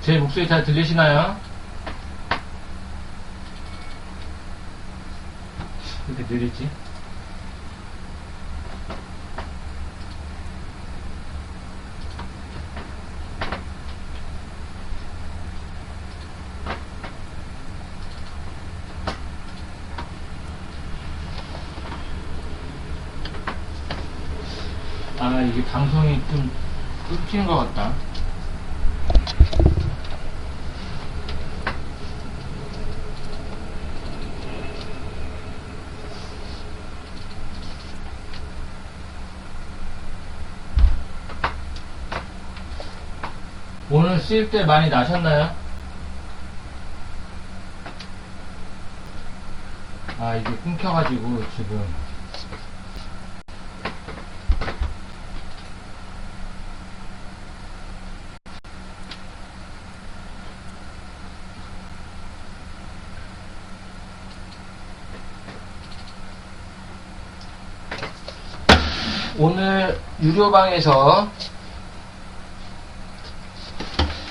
제 목소리 잘 들리시나요? 이렇게 느리지? 아, 이게 방송이 좀 끊기는 것 같다. 수입 때 많이 나셨나요? 아, 이게 끊겨가지고 지금. 오늘 유료방에서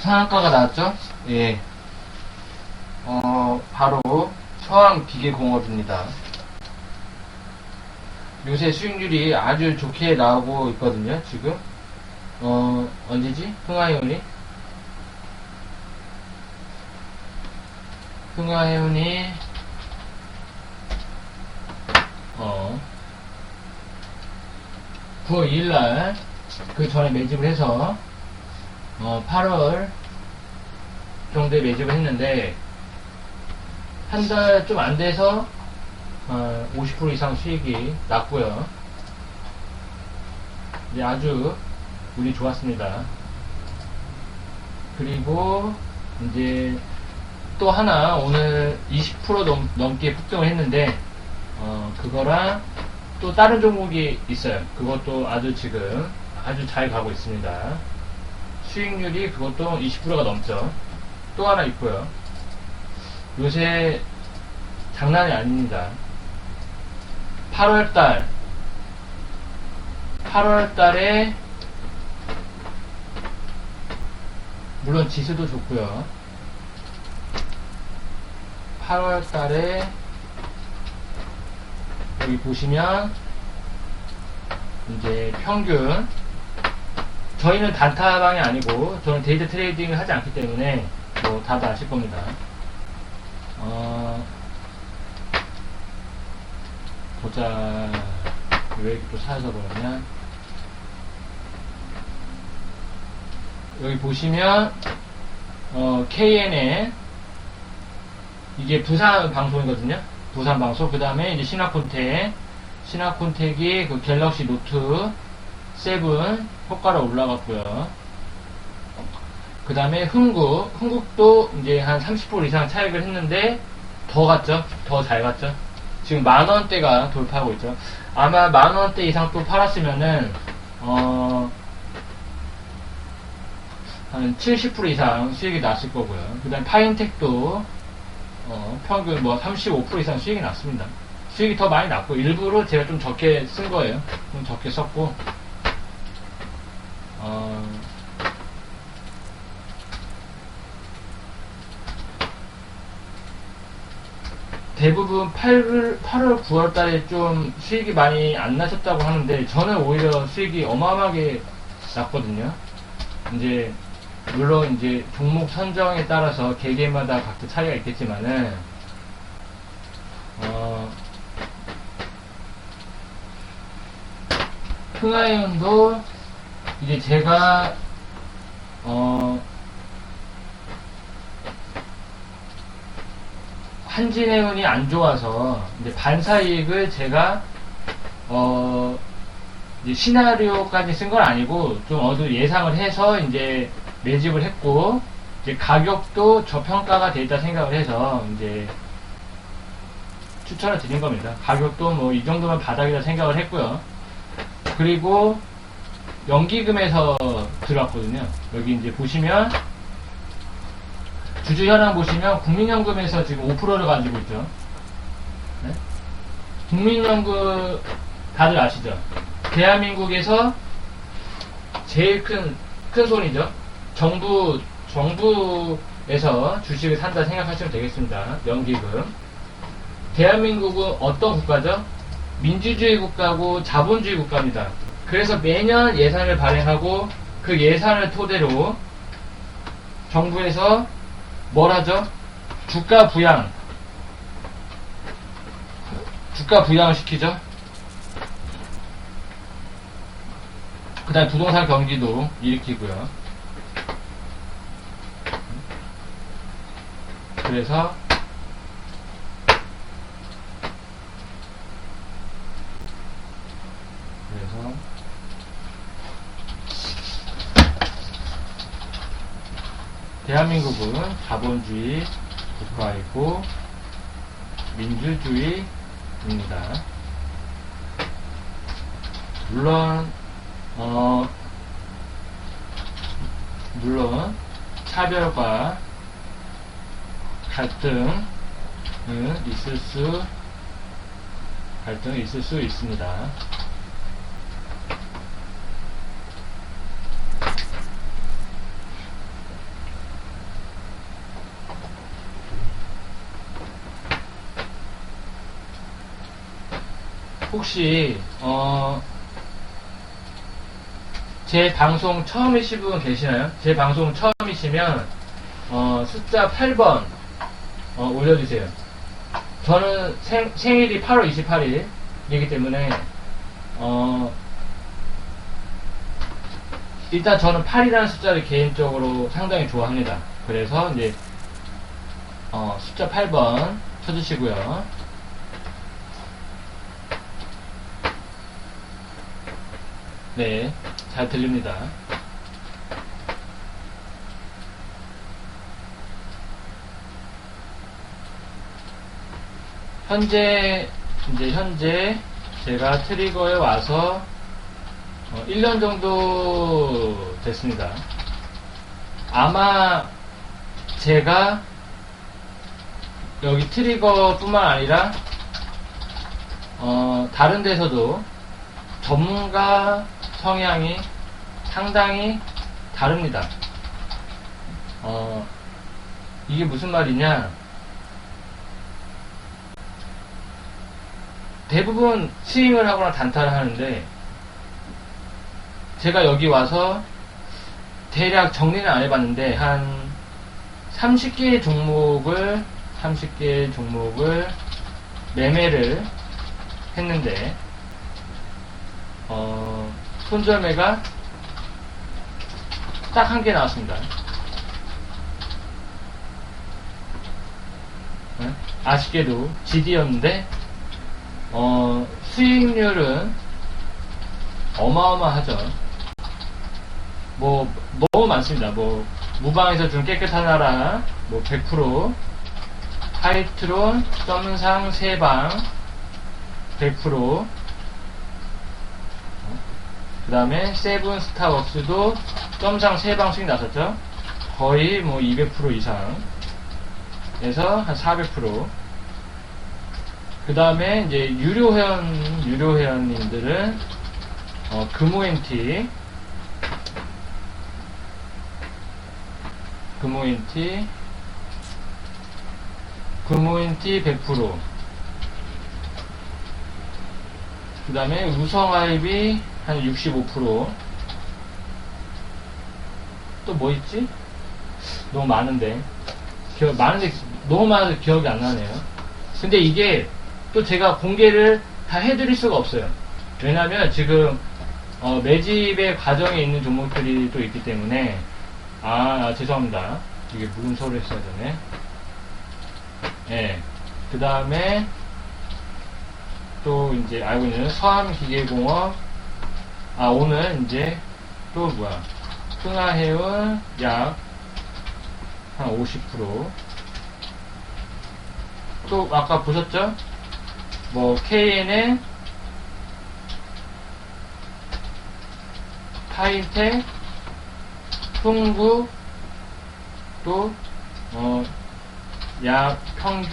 상한가가 나왔죠? 예. 어, 바로 서항 비계공업입니다. 요새 수익률이 아주 좋게 나오고 있거든요, 지금. 어, 언제지? 흥하해운이? 흥하해운이, 어, 9월 2일날, 그 전에 매집을 해서, 어, 8월 정도에 매집을 했는데, 한 달 좀 안 돼서, 어, 50% 이상 수익이 났고요. 이제 아주 운이 좋았습니다. 그리고 이제 또 하나 오늘 20% 넘, 넘게 폭등을 했는데 어, 그거랑 또 다른 종목이 있어요. 그것도 아주 지금 아주 잘 가고 있습니다. 수익률이 그것도 20%가 넘죠. 또 하나 있고요. 요새 장난이 아닙니다. 8월달 8월달에 물론 지수도 좋고요. 8월달에 여기 보시면 이제 평균 저희는 단타방이 아니고 저는 데이터 트레이딩을 하지 않기 때문에 뭐 다들 아실 겁니다. 어, 보자 왜 이렇게 또 찾아서 그러냐 여기 보시면 어, KNN 이게 부산 방송이거든요. 부산 방송. 그 다음에 이제 신화콘텍. 신화콘텍이 그 갤럭시 노트 7 효과로 올라갔고요. 그 다음에 흥국. 흥국도 이제 한 30% 이상 차익을 했는데 더 갔죠? 더 잘 갔죠? 지금 만원대가 돌파하고 있죠. 아마 만원대 이상 또 팔았으면은, 어, 한 70% 이상 수익이 났을 거고요. 그 다음 파인텍도 어, 평균 뭐 35% 이상 수익이 났습니다. 수익이 더 많이 났고 일부러 제가 좀 적게 쓴 거예요. 좀 적게 썼고 어, 대부분 8월, 8월, 9월 달에 좀 수익이 많이 안 나셨다고 하는데 저는 오히려 수익이 어마어마하게 났거든요. 이제 물론 이제 종목 선정에 따라서 개개마다 각자 차이가 있겠지만은 어 흥하이온도 이제 제가 어 한진해운이 안 좋아서 이제 반사 이익을 제가 어 시나리오까지 쓴 건 아니고 좀 어느 예상을 해서 이제 매집을 했고 이제 가격도 저평가가 돼 있다 생각을 해서 이제 추천을 드린 겁니다. 가격도 뭐 이 정도면 바닥이다 생각을 했고요. 그리고 연기금에서 들어왔거든요. 여기 이제 보시면 주주 현황 보시면 국민연금에서 지금 5%를 가지고 있죠. 네? 국민연금 다들 아시죠? 대한민국에서 제일 큰, 큰 손이죠. 정부 정부에서 주식을 산다 생각하시면 되겠습니다. 연기금. 대한민국은 어떤 국가죠? 민주주의 국가고 자본주의 국가입니다. 그래서 매년 예산을 발행하고 그 예산을 토대로 정부에서 뭘 하죠? 주가 부양. 주가 부양을 시키죠. 그 다음에 부동산 경기도 일으키고요. 그래서 대한민국은 자본주의 국가이고 민주주의입니다. 물론 어 물론 차별과 갈등은 있을 수 갈등이 있을 수 있습니다. 혹시 어, 제 방송 처음이신 분 계시나요? 제 방송 처음이시면 어, 숫자 8번 어, 올려주세요. 저는 생, 생일이 8월 28일이기 때문에 어, 일단 저는 8이라는 숫자를 개인적으로 상당히 좋아합니다. 그래서 이제 어, 숫자 8번 쳐주시고요. 네, 잘 들립니다. 현재, 이제 현재 제가 트리거에 와서 어, 1년 정도 됐습니다. 아마 제가 여기 트리거 뿐만 아니라 어, 다른 데서도 전문가 성향이 상당히 다릅니다. 어, 이게 무슨 말이냐? 대부분 스윙을 하거나 단타를 하는데, 제가 여기 와서 대략 정리는 안 해봤는데, 한 30개의 종목을, 30개의 종목을 매매를 했는데, 어, 손절매가 딱 한 개 나왔습니다. 네? 아쉽게도 GD였는데, 어, 수익률은 어마어마하죠. 뭐, 너무 많습니다. 뭐, 무방에서 준 깨끗한 나라, 뭐, 100%, 하이트론, 점상, 세방, 100%, 그 다음에 세븐 스타벅스도 점상 3방씩 나섰죠. 거의 뭐 200% 이상. 에서 한 400%. 그 다음에 이제 유료 회원, 유료 회원님들은 어, 금오엔티, 금오엔티, 금오엔티 100%. 그 다음에 우성 아이비 한 65%. 또 뭐 있지? 너무 많은데. 기억, 많은데, 너무 많아서 기억이 안 나네요. 근데 이게 또 제가 공개를 다 해드릴 수가 없어요. 왜냐면 지금, 어, 매집의 과정에 있는 종목들이 또 있기 때문에, 아, 아, 죄송합니다. 이게 문서를 했어야 되네. 예. 네. 그 다음에, 또 이제 알고 있는 서암기계공업, 아, 오늘 이제 또 뭐야. 흥하해운 약한 50%. 또 아까 보셨죠? 뭐 KN의 타인텍, 흥구, 또, 어, 약 평균